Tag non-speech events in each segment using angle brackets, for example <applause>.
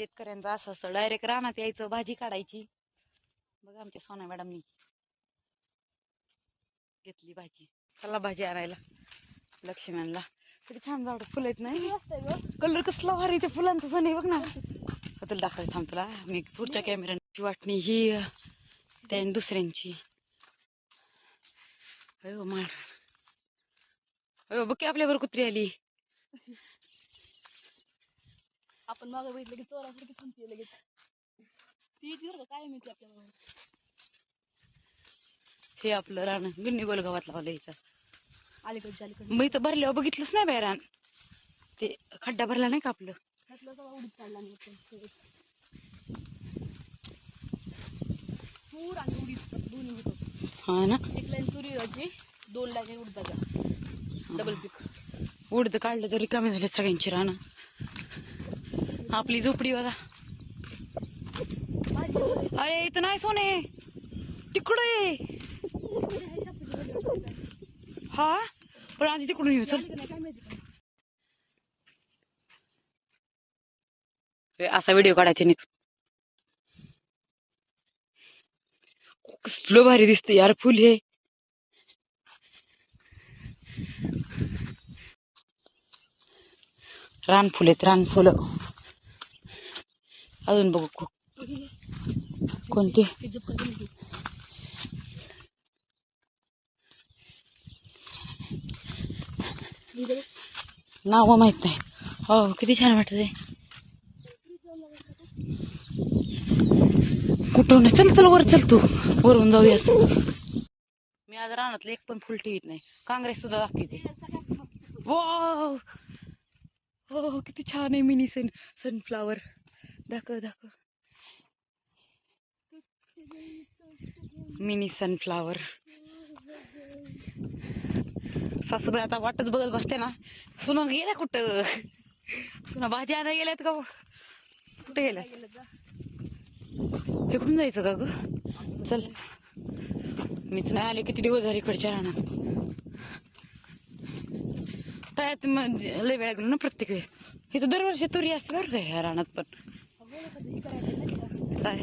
शेतकऱ्यांचं असं असतं डायरेक्ट रानात यायचं भाजी काढायची. बघा आमच्या सोना मॅडमनी घेतली भाजी. चला भाजी आणायला लक्ष्मणला. किती छान झाड फुलं आहेत नाही कलर कसला भारी त्या फुलांचं सण आहे बघ ना. तुला दाखवायला थांब तुला. मी पुढच्या कॅमेऱ्याची वाटणी ही त्या दुसऱ्यांची. अयो मार अयो बघ की आपल्यावर कुत्री आली. आपण मागे बघितलं की चोरासारखी थांबते लगेच. ती येते बरं का काय माहिती आपल्याला हे आपलं रान गिन्नी गोलगावात लावलं इथं. अलीकडच्या अलीकडे मग इथं भरल्यावर बघितलंच नाही बाहेर रान. ते खड्डा भरला नाही का आपलं? घातलं तेव्हा उडीत काढला नाही आपण सगळेच. तूर आणि उडीद दोन्ही होतं. हा ना? एक लाईन तुरीची दोन लाईन उडदाच्या डबल पीक उडद काढलं तरी कमी झाले सगळ्यांची रानं. आपली झोपडी बघा. अरे इथं नाही सोने. तिकडं हा? पण आधी तिकडून येऊ चल. माहिती असा व्हिडिओ काढायचे नाही कसलो भारी दिसते यार फुल हे. रानफुल आहेत रान फुलं. अजून बघू को- कोणते? नाव माहीत नाही. हो किती छान वाटत कुठून? चल चल वर चल तू. वरून जाऊया मी आज रानातलं एक पण फुल ठेवीत नाही. काँग्रेस सुद्धा दाखवते. हो किती छान आहे मिनी सन सनफ्लावर दाखव दाखव. मिनी सनफ्लावर सासूबाई आता वाटच बघत बसते ना. सुना गेल्या कुठं? सुना भाजी आणायला गेल्यात का? कुठे गेल्या तिकडून जायचं का ग? चल. मीच नाही आले किती दिवस झाले इकडच्या रानात. त्यात म्हणजे लय वेळा गेलो ना प्रत्येक वेळेस. इथं दरवर्षी तुरी असते बरं का ह्या रानात पण. काय?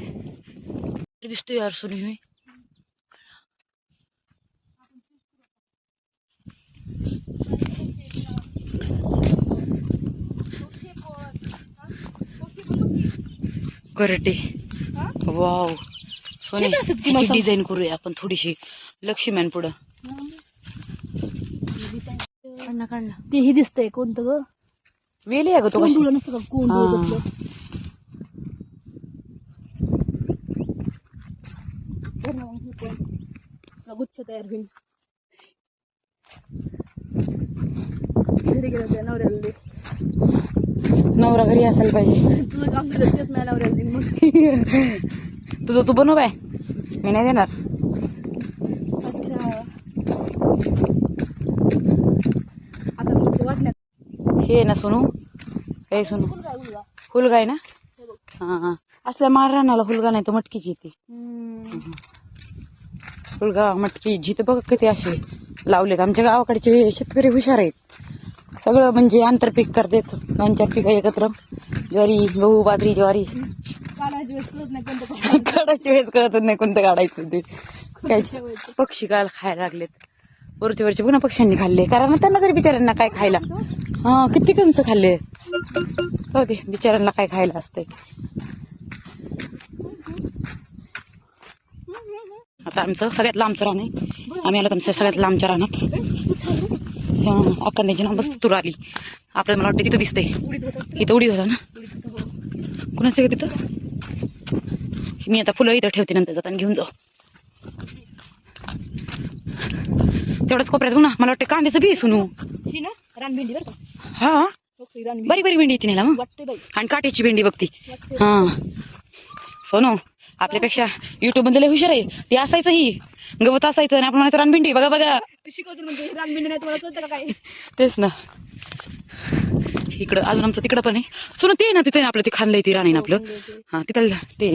दिसतो यार सुनी. होय करटे? वाव. सोने मग डिझाईन करूया आपण थोडीशी. लक्ष्मण पुढं. काढ ना काढ ना ते हे दिसतंय कोणतं ग? वेली आहे ग तो कोंडूला नसतं का कोंडूळ हा. कसलं बरं ना मग हे पण. असा गुच्छ तयार होईल. घरी गेलं त्या नवऱ्याला दे नवरा घरी असायला पाहिजे. तुझं काम केलं तेच माझ्या नवऱ्याला देईन मग. तुझं तू बनव बाय. मी नाही देणार. अच्छा. आता मग ते वाटण्यात हे ना सोनू. हे सोनू. कोण काय उलगा हुलगा आहे ना? हे बघ. हा हा. असल्या माळ रानाला हुलगा नाही तर मटकीची येते. हम्म. हुलगा मटकी जिथं बघ किती असे लावलेत. आमच्या गावाकडचे शेतकरी हुशार आहेत. सगळं म्हणजे आंतरपीक करतात. दोन चार पिकं एकत्र. ज्वारी गहू बाजरी ज्वारी. काढायची वेळेस कळत नाही कोणतं काढायचं. काढायची वेळेस कळतच नाही कोणतं काढायचं ते. काय. पक्षी काय खायला लागलेत. वरचे वरचे पुन्हा पक्ष्यांनी खाल्ले. कारण त्यांना तरी बिचाऱ्यांना काय खायला? हा किती कंच खाल्ले? हो दे बिचाऱ्यांना काय खायला असते आता आमचं सगळ्यात लांबचं आहे. आम्ही आलो आमच्या सगळ्यात लांबच्या रानात. अक्कांद्याची ना बस तूर आली. आपल्याला मला वाटतं तिथं होतं इथं उडी होता ना. कुणाचं आहे तिथं? मी आता फुलं इथं ठेवते नंतर जाताना घेऊन जाऊ. तेवढंच कोपऱ्यात बघ ना? मला वाटतं कांद्याचं बी सुनू. ही बरं का? बारीक भेंडी येते ना मग. आणि काट्याची भेंडी बघती. हा. सोनू आपल्यापेक्षा युट्यूबमध्ये लय हुशार आहे ते असायचं ही गवत असायचं आणि आपण म्हणायचं रानभिंडी बघा बघा. तू शिकवते म्हणजे ही रानभेंडी नाही तुम्हाला कळतं का काय तेच ना. इकडं अजून आमचं तिकडं पण आहे. सोनू ते ना तिथे आपलं ते खाल्लंय ते रान आहे ना आपलं. हा तिथं ते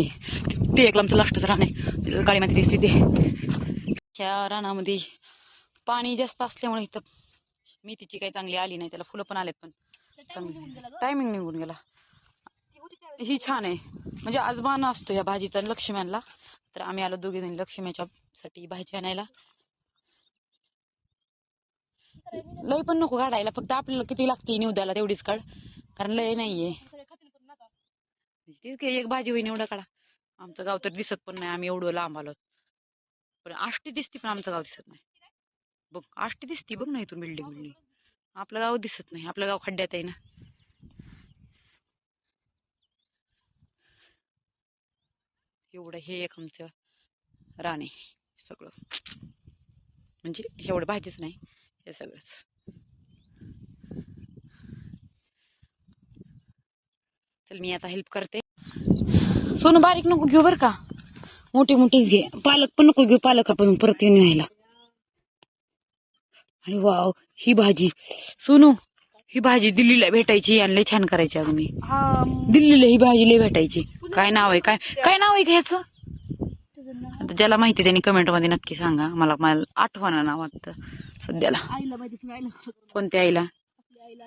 ते एक आमचं लास्टचं रान आहे. माती दिसते ते. ह्या रानामध्ये पाणी जास्त असल्यामुळे इथं मेथीची काही चांगली आली नाही. त्याला फुलं पण आलेत पण. चांगली टायमिंग निघून गेला. ही छान आहे. म्हणजे आजबाना असतो या भाजीचा लक्ष्म्यांना तर आम्ही आलो दोघे जण लक्ष्म्याच्या साठी भाजी आणायला. लय पण नको काढायला फक्त आपल्याला किती लागते निवद्याला तेवढीच काढ कारण लय नाहीये. म्हणजे तीच एक भाजी होईन एवढं काढा. आमचं गाव तर दिसत पण नाही आम्ही एवढं लांब आलो पण आष्टी दिसते पण आमचं गाव दिसत नाही. बघ आष्टी दिसते बघ ना इथून बिल्डिंग बिल्डिंग आपलं गाव दिसत नाही आपलं गाव खड्ड्यात आहे ना. एवढं हे एक आमचं राणे सगळं. म्हणजे एवढं भाजीच नाही हे सगळंच. चल मी आता हेल्प करते. सोनं बारीक नको घेऊ बर का. मोठी मोठीच घे. पालक पण नको घेऊ पालक आपण परत येऊन यायला. आणि वाव ही भाजी. सोनू ही भाजी दिल्लीला भेटायची आणि लय छान करायची अगं मी. दिल्लीला ही भाजी लय भेटायची. काय नाव आहे? काय काय नाव आहे घ्यायचं आता ज्याला माहिती त्यांनी कमेंटमध्ये नक्की सांगा. मला मला आठवणा नाव आता सध्याला. कोणत्या आईला?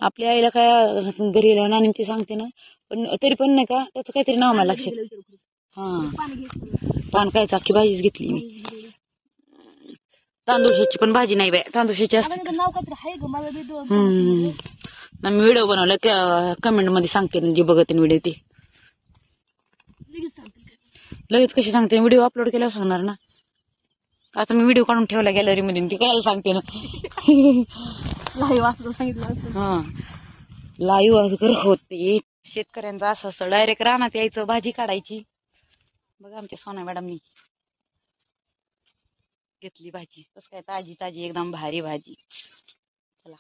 आपल्या आईला. काय घरी गेल्यावर नानी ते सांगते ना. पण तरी पण नाही का त्याचं काहीतरी नाव मला लक्षात. हा. पान काय चाकी भाजीच घेतली मी. तांदूळशाची पण भाजी नाही बाय तांदूळशाची असते. त्याचं नाव काहीतरी आहे ग मला बी दोन हम्म. ना मी व्हिडिओ बनवला कमेंटमध्ये सांगते ना जे बघत व्हिडिओ ते. लगेच कशी सांगते? व्हिडिओ अपलोड केल्यावर सांगणार ना? आता मी व्हिडिओ काढून ठेवला गॅलरी मध्ये ती काय सांगते ना? <laughs> नाही वाचलं सांगितलं असतं. हा. लाईव्ह असं कर होते. शेतकऱ्यांचं असं असतं. डायरेक्ट रानात यायचं भाजी काढायची. बघा आमच्या सोना मॅडमनी. घेतली भाजी. कसं काय ताजी ताजी एकदम भारी भाजी. चला.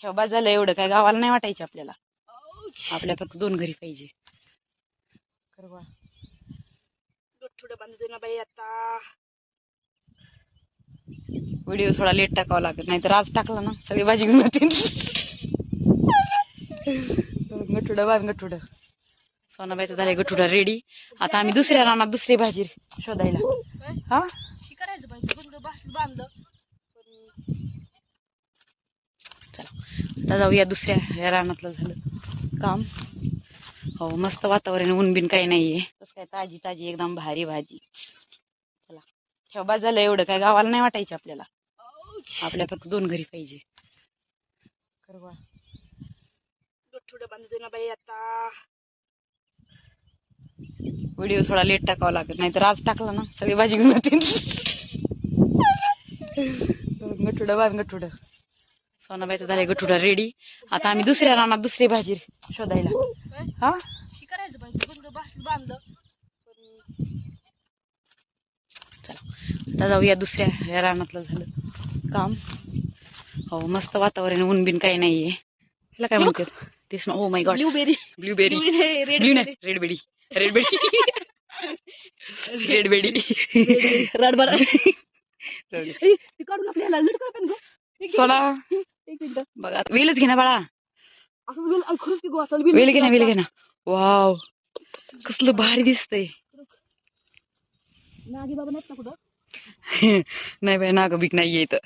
ठेव झालं एवढं काय गावाला नाही वाटायची आपल्याला. आपल्या फक्त दोन घरी पाहिजे. ना बाई आता. व्हिडिओ थोडा लेट टाकावा लागत नाही तर आज टाकला ना सगळी भाजी घेऊन जातील. गठुडं बांध गठुडं सोनाबाईचं झालंय गठुडा रेडी आता आम्ही दुसऱ्या रानात दुसरी भाजी शोधायला. काय? हा? बांधलं. चला आता जाऊया दुसऱ्या या रानातलं झालं काम. हो मस्त वातावरण ऊन बिन काही नाहीये. कसं काय ताजी ताजी एकदम भारी भाजी. चला ठेव झालं एवढं. काय गावाला नाही वाटायची आपल्याला. आपल्या फक्त दोन घरी पाहिजे. बांधते ना बाई आता. व्हिडिओ थोडा लेट टाकावा लागत नाही तर आज टाकला ना सगळी भाजी घेऊन जातील. गठुडं बांध गठुडं. सोनाबाईचं झालंय गठुडा रेडी आता आम्ही दुसऱ्या रानात दुसरी भाजी शोधायला? हा? करायचं बांधलं. चला आता जाऊया दुसऱ्या या रानातलं झालं काम. हो मस्त वातावरण ऊन बिन काही नाहीये. ह्याला काय म्हणतात तेच ना ओ my God blueberry. Blueberry red blue नाही रेड बेडी ती काढून आपल्याला पण गो. एक मिनिट. बघा वेलच घे ना बाळा. असं बिल खरंच की गो असं वेल घे ना वेल घे ना. वाव. कसलं भारी दिसतंय. नागी बाबा नाहीत ना कुठं? <laughs> नाही बाई नाग बीक नाहीये इथं.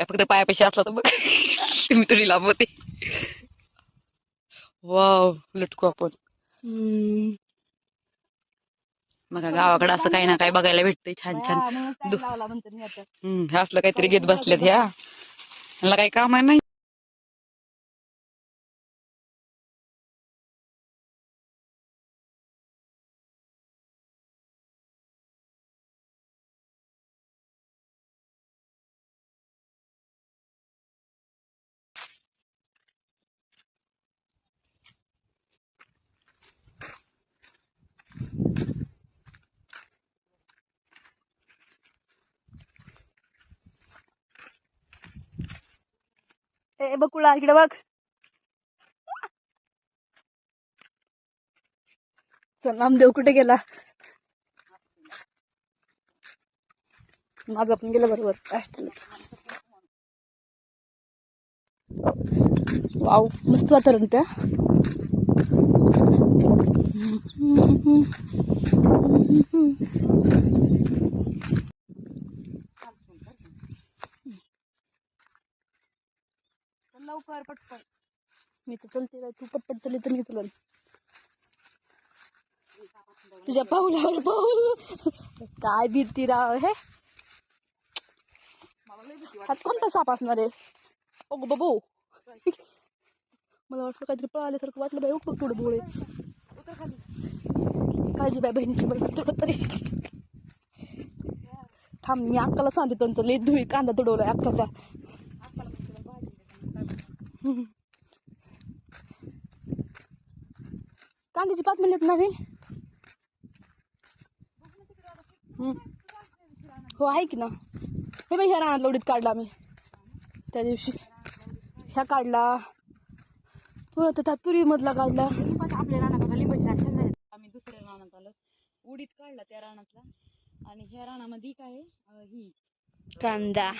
काय फक्त पायापेशी असला तर बघ. <laughs> तरी लांब होते वाव लटकू आपण. बघा गावाकडे असं काही ना काही बघायला भेटतंय छान छान. दु- हम्म हे असलं काहीतरी घेत बसल्यात ह्या. ह्याला काही काम आहे नाही. ए बकुळा इकडे बघ. चल नामदेव कुठे गेला? माझा पण गेला बरोबर वाव मस्त वातावरण त्या. लवकर पटकन. मी तर चलते बाई, तू पटपट चलली तर मी चलन. तुझ्या पाऊलावर पाऊल. काय भीती राव हे? हात कोणता साप असणार आहे? ओग बाबू. मला वाटलं काहीतरी पळाल्यासारखं वाटलं बाई उठलं थोडं बोळे. काळजी बाय बहिणीची बहिणी तरी. थांब मी अक्काला सांगते त्यांचं. लई धुई कांदा तुडवलाय अक्काचा. कांद्याची पाच मिनिट ना रे हम्म. हो आहे की ना? हे बाई ह्या रानातला उडीत काढला आम्ही. त्या दिवशी. ह्या काढला. पुन्हा त्या तुरी मधला काढला. आपल्या रानात आता लिंबाची छान झाली. आम्ही दुसऱ्या रानात आलो. उडीत काढला त्या रानातला. आणि ह्या रानामध्ये काय ही. कांदा.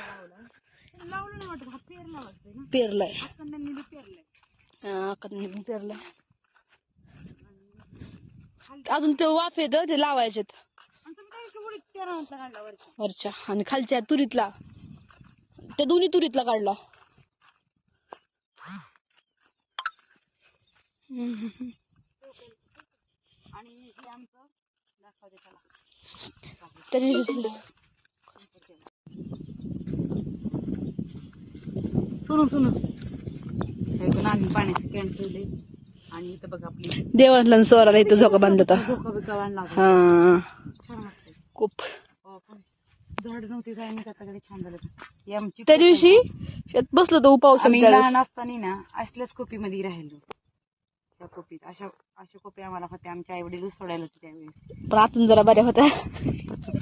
लावला पण लावलं नाही वाटत. हा पेरला वाटतंय ना. पेरलाय. पेरलाय. अजून ते वाफ येत ते आणि तुम्ही दिवशी उडीत काढला वरच्या वरच्या आणि खालच्या तुरीतला. त्या दोन्ही तुरीतला काढला. हम्म. आणि हे आमचं दाखवते त्याला. त्या सुनू सुनू. इथून आम्ही पाण्याचे कॅन ठेवले. आणि इथं बघ आपली इथं झोका बांधला होता. झोका बिका बांधला होता. हा. छान वाटतंय. खूप. हो, पण झाड नव्हती काय नाही त्याच्याकडे छान झालं ही आमची त्या कोपी दिवशी. शेत बसलो होतो पाऊस आम्ही लहान असताना ना असल्याच कोपीमध्ये राहिलो. त्या कोपीत अशा अशा कोपी आम्हाला होत्या आमच्या आई वडील सोडायला होते त्यावेळेस. पण आतून जरा बऱ्या होत्या.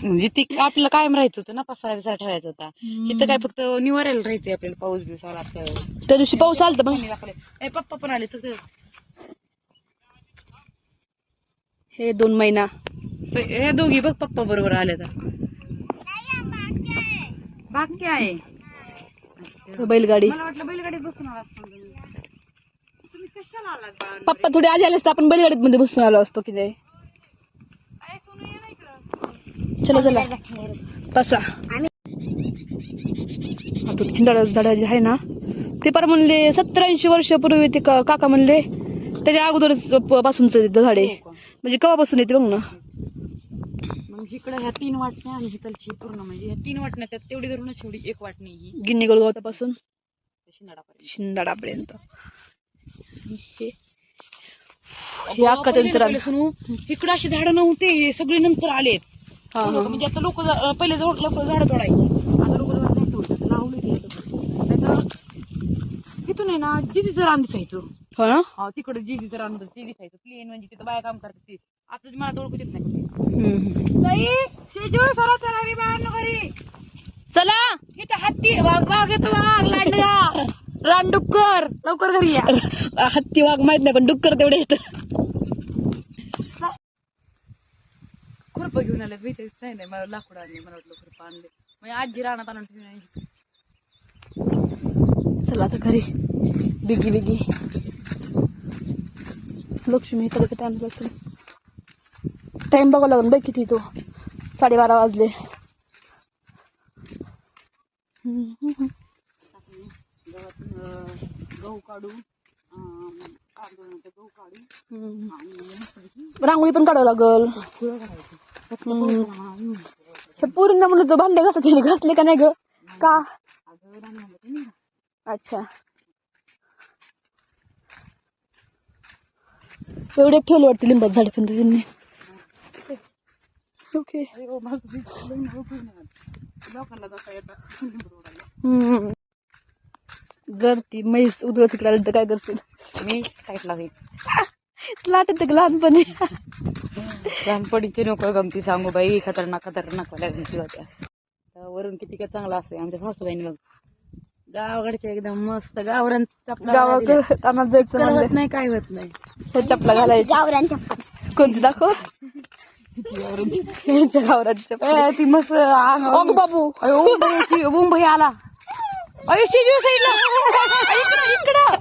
म्हणजे ती आपल्याला कायम राहायचं होतं ना पसारा बिसारा ठेवायचा होता. तिथं काय फक्त निवारायला राहायचंय आपल्याला पाऊस आला तर. त्या दिवशी पाऊस आलता पण पाणी लागलंय. ए पप्पा पण आले तुझं हे दोन महिना. हे दोघी बघ पप्पा बरोबर आले तर. बाकी आहे. बैलगाडी. मला वाटलं बैलगाडीत बसून आलात समजा मी. तुम्ही कशाला आलात बाळांनो? पप्पा थोडे आधी आले असते आपण बैलगाडीत मध्ये बसून आलो असतो की नाही. चला चला. बसा. खिंडाळा झाडा जे आहे ना ते पर म्हणले सत्तर ऐंशी वर्षापूर्वी ते काका म्हणले त्याच्या अगोदरच प- पासूनच झाड. हो? म्हणजे केव्हापासून येते बघ ना. मग इकडं ह्या तीन वाटण्या आणि हितलची पूर्ण म्हणजे ह्या तीन वाटण्या त्यात तेवढी धरूनच एवढी एक वाटणी गिन्नी शिंदाडापर्यंत. शिंदाडापर्यंत. हे त्यांचं रान इकडं अशी झाडं नव्हते हे सगळे नंतर आलेत. हा हा. म्हणजे आता लोक पहिले लोक झाडं तोडायची. आता लोक झाड नाही तोडतात लावले ते तिथून आहे ना जिजीचं रान दिसायचं. हो? ना हा तिकडे जिजीचं रान होतं ते दिसायचं. प्लेन म्हणजे तिथं बाया काम करतात ते. आता मला ओळखू देत नाही. हम्म. ताई शेजू सरा चला रे बाळांनो घरी चला. इथं हत्ती वाघ वाघ येतो वाघ लांडगा. <laughs> रानडुक्कर लवकर घरी या. हत्ती वाघ माहीत नाही पण डुक्कर तेवढे येत. खुरप घेऊन आले तेच नाही नाही मला लाकूड आणले मला वाटलं खुरप आणले. म्हणजे आजी रानात आणून ठेवून. चला आता घरी. बिगी बिगी. लक्ष्मी करायचा टाइम असेल टाइम बघावं लागून बाई किती तो. साडेबारा वाजले हम्म, हम्म, हम्म. गव्हात अं, गहू काढू गहू. आणि रांगोळी पण काढावं लागल. हे पूर्ण म्हणलं तर भांडे घासत त्याने घासले का नाही ग? का? अच्छा. एवढे ठेवले वाटते लिंबात झाड पण त्यांनी. ओके. लोकांना जर ती म्हैस उदळ तिकडे आली तर काय करशील? मी साईडला होईल तुला आठवतं का लहानपणी. <laughs> लहानपणीची नको गमती सांगू बाई. खतरनाक खतरनाक वाल्या गमती होत्या. तर वरून किती काय चांगला असतो आमच्या सासूबाईने बघ. गावाकडच्या एकदम मस्त गावरान चपला गावाकडे आम्हाला जायचं होत म्हणलं नाही काय होत नाही. चपला घालायची. गावरान चप्पल. कोणती दाखव? गावरान <laughs> चप्पल ए, ती मस्त बाबू. मुंबई आला. अरे शिजू साईडला इकडं इकडं.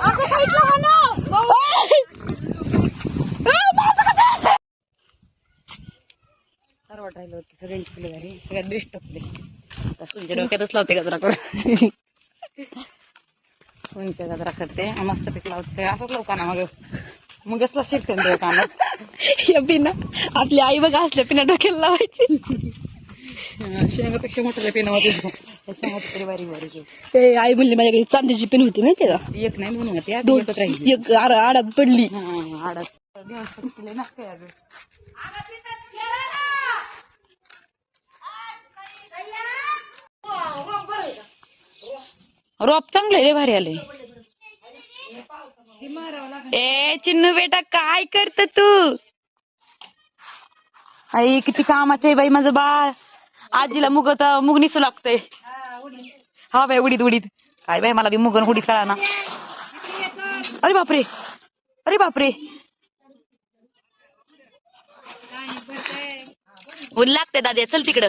अगं साईडला हा होतं सगळ्यांची फुलं झाली. सगळ्यात बेस्ट फुले तुमच्या डोक्यातच लावते गजरा करून? गजरा करते मस्त पीक लावते. असंच लोकांना मग मग? असला शिकते ना कानात या पिना आपली आई बघा असल्या पिना डोक्याला लावायची. शेंगापेक्षा मोठ्या पेन होते शेंगा तरी बारीक. ते आई म्हणली माझ्याकडे चांदीची पिन होती माहिती का एक नाही म्हणून होती दोन राहिली. एक आड- आडात पडली. आडात. ना. रोप चांगले रे भारी आले. ए चिन्नू बेटा काय करत तू? आई किती कामाचे बाई माझं बाळ. आजीला मुग तर मुग निसू लागतंय. हा बाई उडीत उडीत काय बाई मला बी मुगन उडीत कळा ना अरे बापरे. अरे बापरे. ऊन लागते दादा चल तिकडं.